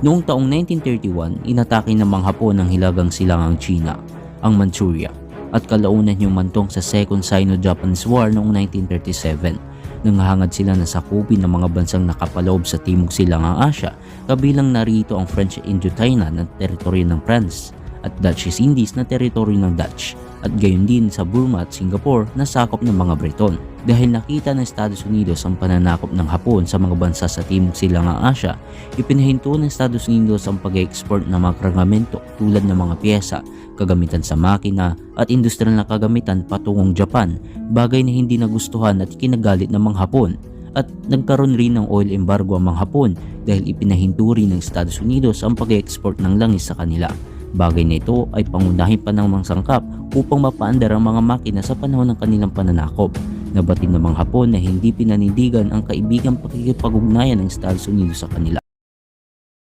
Noong taong 1931, inatake ng mga Hapon ng hilagang silangang China, ang Manchuria, at kalaunan yung mantong sa Second Sino-Japanese War noong 1937. Nangahangad sila na sakupin ng mga bansang nakapaloob sa Timog Silangang Asya, kabilang narito ang French Indochina na teritoryo ng France at Dutch East Indies na teritoryo ng Dutch at gayon din sa Burma at Singapore na sakop ng mga Briton. Dahil nakita ng Estados Unidos ang pananakop ng Hapon sa mga bansa sa Timog Silangang Asya, ipinahinto ng Estados Unidos ang pag-export ng mga kargamento tulad ng mga pyesa, kagamitan sa makina at industrial na kagamitan patungong Japan, bagay na hindi nagustuhan at kinagalit ng mga Hapon at nagkaroon rin ng oil embargo ang mga Hapon dahil ipinahinto rin ng Estados Unidos ang pag-export ng langis sa kanila. Bagay na ito ay pangunahin pa ng mga sangkap upang mapaandar ang mga makina sa panahon ng kanilang pananakop. Nabatin ng mga Hapon na hindi pinanindigan ang kaibigang pakikipag-ugnayan ng Estados Unidos sa kanila.